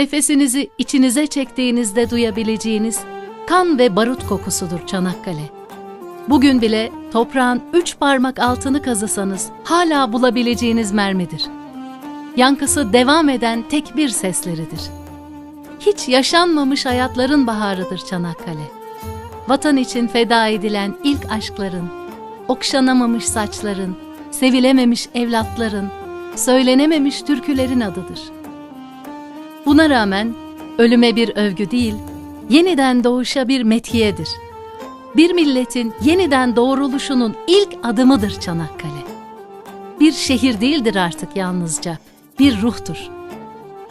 Nefesinizi içinize çektiğinizde duyabileceğiniz kan ve barut kokusudur Çanakkale. Bugün bile toprağın üç parmak altını kazısanız hala bulabileceğiniz mermidir. Yankısı devam eden tek bir sesleridir. Hiç yaşanmamış hayatların baharıdır Çanakkale. Vatan için feda edilen ilk aşkların, okşanamamış saçların, sevilememiş evlatların, söylenememiş türkülerin adıdır. Buna rağmen ölüme bir övgü değil, yeniden doğuşa bir metiyedir. Bir milletin yeniden doğruluşunun ilk adımıdır Çanakkale. Bir şehir değildir artık yalnızca, bir ruhtur.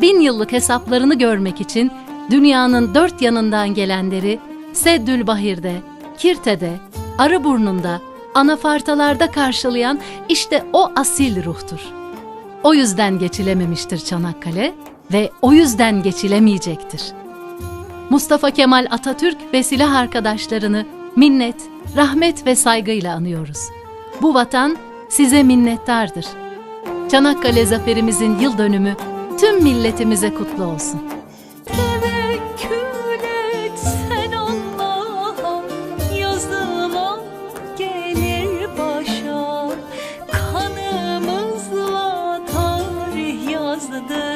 Bin yıllık hesaplarını görmek için dünyanın dört yanından gelenleri Seddülbahir'de, Kirte'de, Arıburnu'nda, anafartalarda karşılayan işte o asil ruhtur. O yüzden geçilememiştir Çanakkale ve o yüzden geçilemeyecektir. Mustafa Kemal Atatürk ve silah arkadaşlarını minnet, rahmet ve saygıyla anıyoruz. Bu vatan size minnettardır. Çanakkale zaferimizin yıl dönümü tüm milletimize kutlu olsun. Başa, kanımızla tarih yazdı.